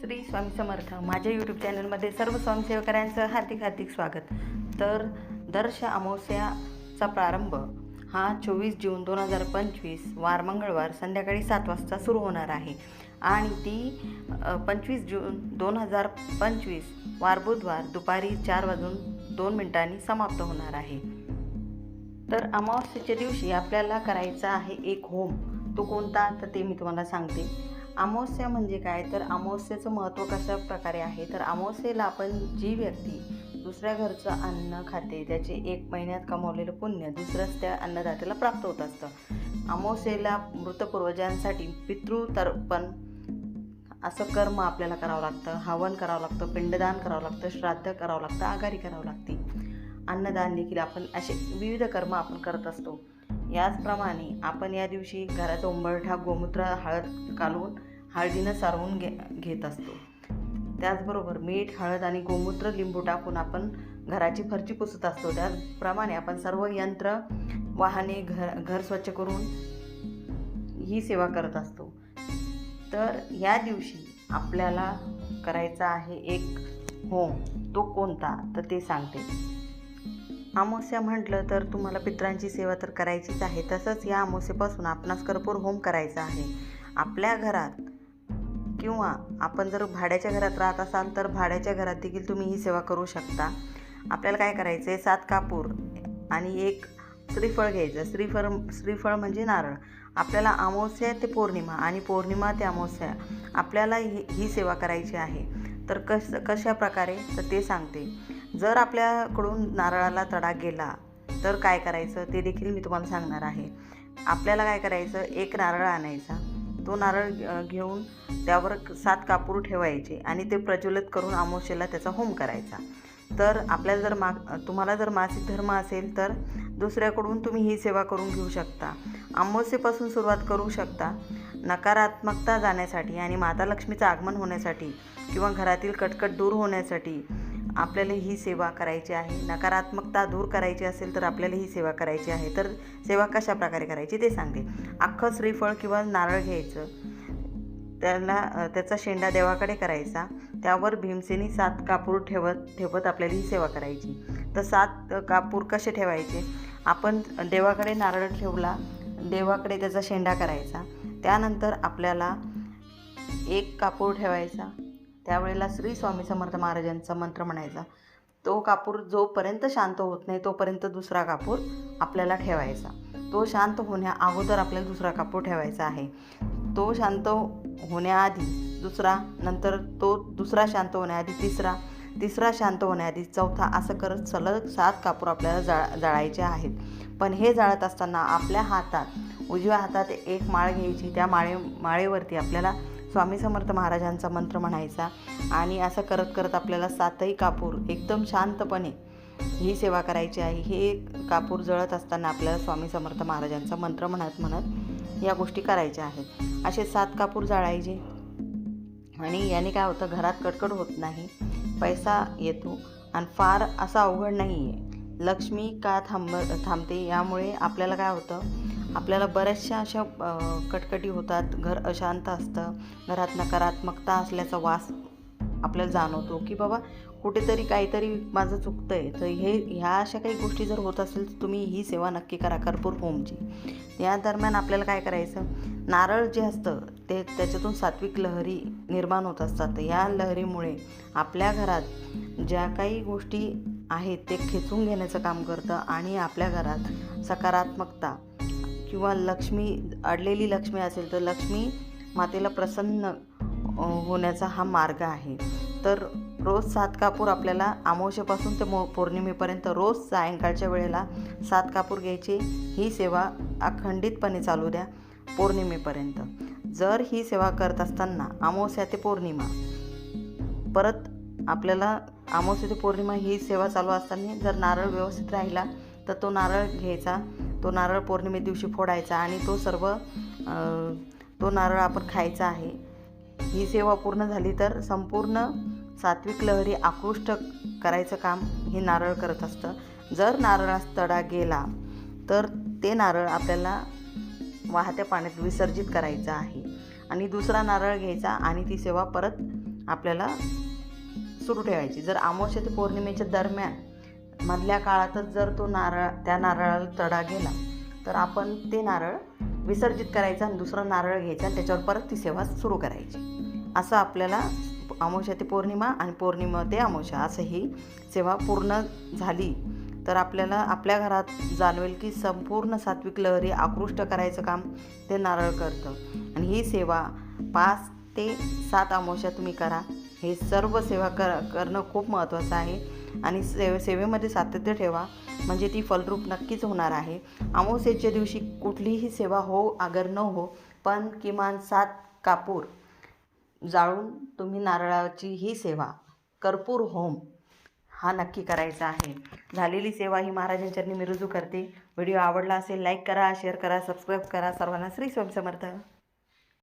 श्री स्वामी समर्थ. माझ्या यूट्यूब चॅनलमध्ये सर्व स्वयंसेवकऱ्यांचं हार्दिक हार्दिक स्वागत. तर दर्श अमावस्याचा प्रारंभ हा चोवीस जून दोन हजार पंचवीस वार मंगळवार संध्याकाळी सात वाजता सुरू होणार आहे. आणि ती पंचवीस जून दोन हजार पंचवीस वार बुधवार दुपारी चार वाजून दोन मिनिटांनी समाप्त होणार आहे. तर अमावस्येच्या दिवशी आपल्याला करायचा आहे एक होम. तो कोणता? तर ते मी तुम्हाला सांगते. अमावस्या म्हणजे काय? तर अमावस्याचं महत्त्व कशा प्रकारे आहे? तर अमावस्येला आपण जी व्यक्ती दुसऱ्या घरचं अन्न खाते त्याचे एक महिन्यात कमावलेलं पुण्य दुसरंच त्या अन्नदात्याला प्राप्त होत असतं. अमावस्येला मृतपूर्वजांसाठी पितृतर्पण असं कर्म आपल्याला करावं लागतं. हवन करावं लागतं पिंडदान करावं लागतं श्राद्ध करावं लागतं आघाडी करावं लागते. अन्नदान देखील आपण असे विविध कर्म आपण करत असतो. याचप्रमाणे आपण या दिवशी घराचा उंबरठा गोमूत्र हळद घालून हळदीनं सारवून घे घेत असतो. त्याचबरोबर मीठ हळद आणि गोमूत्र लिंबू टाकून आपण घराची फरची पुसत असतो. त्याचप्रमाणे आपण सर्व यंत्र वाहने घर घर स्वच्छ करून ही सेवा करत असतो. तर या दिवशी आपल्याला करायचा आहे एक होम. तो कोणता? तर ते सांगते. अमावस्या म्हटलं तर तुम्हाला पित्रांची सेवा तर करायचीच आहे. तसंच या अमावस्येपासून आपणास कर्पूर होम करायचा आहे. आपल्या घरात किंवा आपण जर भाड्याच्या घरात राहत असाल तर भाड्याच्या घरात देखील तुम्ही ही सेवा करू शकता. आपल्याला काय करायचं आहे सात कापूर आणि एक श्रीफळ घ्यायचं. श्रीफळ श्रीफळ म्हणजे नारळ. आपल्याला अमावस्या ते पौर्णिमा आणि पौर्णिमा ते अमावस्या. आपल्याला ही ही सेवा करायची आहे. तर कश कशा प्रकारे? तर ते सांगते. जर आपल्याकडून नारळाला तडा गेला तर काय करायचं? ते देखील मी तुम्हाला सांगणार आहे. आपल्याला काय करायचं? एक नारळ आणायचा. तो नारळ घेऊन त्यावर सात कापूर ठेवायचे आणि ते प्रज्वलित करून अमावस्येला त्याचा होम करायचा. तर आपल्याला जर मा तुम्हाला जर मासिक धर्म असेल तर दुसऱ्याकडून तुम्ही ही सेवा करून घेऊ शकता. अमावस्येपासून सुरुवात करू शकता. नकारात्मकता जाण्यासाठी आणि माता लक्ष्मीचं आगमन होण्यासाठी किंवा घरातील कटकट दूर होण्यासाठी आपल्याला ही सेवा करायची आहे. नकारात्मकता दूर करायची असेल तर आपल्याला ही सेवा करायची आहे. तर सेवा कशा प्रकारे करायची ते सांगते अख्खं श्रीफळ किंवा नारळ घ्यायचं. त्याला त्याचा शेंडा देवाकडे करायचा. त्यावर भीमसेनी सात कापूर ठेवत ठेवत आपल्याला ही सेवा करायची. तर सात कापूर कसे ठेवायचे? आपण देवाकडे नारळ ठेवला देवाकडे त्याचा शेंडा करायचा. त्यानंतर आपल्याला एक कापूर ठेवायचा. त्यावेळेला श्री स्वामी समर्थ महाराजांचा मंत्र म्हणायचा. तो कापूर जोपर्यंत शांत होत नाही तोपर्यंत दुसरा कापूर आपल्याला ठेवायचा. तो शांत होण्या अगोदर आपल्याला दुसरा कापूर ठेवायचा आहे. तो शांत होण्याआधी दुसरा नंतर तो दुसरा शांत होण्याआधी तिसरा तिसरा शांत होण्याआधी चौथा असं करत सलग सात कापूर आपल्याला जाळ जाळायचे आहेत. पण हे जाळत असताना आपल्या हातात उजव्या हातात एक माळ घ्यायची त्या माळे माळेवरती आपल्याला स्वामी समर्थ महाराजांचा मंत्र म्हणायचा आणि असं करत करत आपल्याला सातही कापूर एकदम शांतपणे ही सेवा करायची आहे. हे कापूर जळत असताना आपल्याला स्वामी समर्थ महाराजांचा मंत्र म्हणत म्हणत या गोष्टी करायच्या आहेत. असे सात कापूर जाळायचे. आणि याने काय होतं घरात कटकट होत नाही पैसा येतो आणि फार असा अवघड नाही आहे लक्ष्मी का थांब थांबते यामुळे आपल्याला काय होतं आपल्याला बऱ्याचशा अशा कटकटी होतात. घर अशांत असतं. घरात नकारात्मकता असल्याचा वास आपल्याला जाणवतो की बाबा कुठेतरी काहीतरी माझं चुकतं आहे तर हे ह्या अशा काही गोष्टी जर होत असेल तर तुम्ही ही सेवा नक्की करा कर्पूर होमची या दरम्यान आपल्याला काय करायचं? नारळ जे असतं ते त्याच्यातून सात्विक लहरी निर्माण होत असतात. या लहरीमुळे आपल्या घरात ज्या काही गोष्टी आहेत ते खेचून घेण्याचं काम करतं आणि आपल्या घरात सकारात्मकता किंवा लक्ष्मी अडलेली लक्ष्मी असेल तर लक्ष्मी मातेला प्रसन्न होण्याचा हा मार्ग आहे. तर रोज सात कापूर आपल्याला अमावस्येपासून ते मो पौर्णिमेपर्यंत रोज सायंकाळच्या वेळेला सात कापूर घ्यायची. ही सेवा अखंडितपणे चालू द्या पौर्णिमेपर्यंत. जर ही सेवा करत असताना अमावस्या ते पौर्णिमा परत आपल्याला अमावस्या ते पौर्णिमा ही सेवा चालू असताना जर नारळ व्यवस्थित राहिला तर तो नारळ घ्यायचा. तो नारळ पौर्णिमे दिवशी फोडायचा आणि तो सर्व तो नारळ आपण खायचा आहे. ही सेवा पूर्ण झाली तर संपूर्ण सात्विक लहरी आकृष्ट करायचं काम हे नारळ करत असतं. जर नारळास तडा गेला तर ते नारळ आपल्याला वाहत्या पाण्यात विसर्जित करायचं आहे. आणि दुसरा नारळ घ्यायचा आणि ती सेवा परत आपल्याला सुरू ठेवायची. जर अमावस्या ते पौर्णिमेच्या दरम्यान मधल्या काळातच जर तो नारळ त्या नारळाला तडा गेला तर आपण ते नारळ विसर्जित करायचं आणि दुसरं नारळ घ्यायचा आणि त्याच्यावर परत ती सेवा सुरू करायची. असं आपल्याला अमावश्या ते पौर्णिमा आणि पौर्णिमा ते अमावश्या असं ही सेवा पूर्ण झाली तर आपल्याला आपल्या घरात जाणवेल की संपूर्ण सात्विक लहरी आकृष्ट करायचं काम ते नारळ करतं. आणि ही सेवा पाच ते सात अमावश्या तुम्ही करा. हे सर्व सेवा कर करणं खूप महत्त्वाचं आहे. आणि सेवे सेवेमध्ये सातत्य ठेवा. म्हणजे ती फलरूप नक्कीच होणार आहे. अमावस्येच्या दिवशी कुठलीही सेवा हो आगर न हो पण किमान सात कापूर जाळून तुम्ही नारळाची ही सेवा. कर्पूर होम हा नक्की करायचा आहे. झालेली सेवा ही महाराजांच्या मी रुजू करते. व्हिडिओ आवडला असेल लाईक करा शेअर करा सबस्क्राईब करा. सर्वांना श्री स्वयंसमर्थ.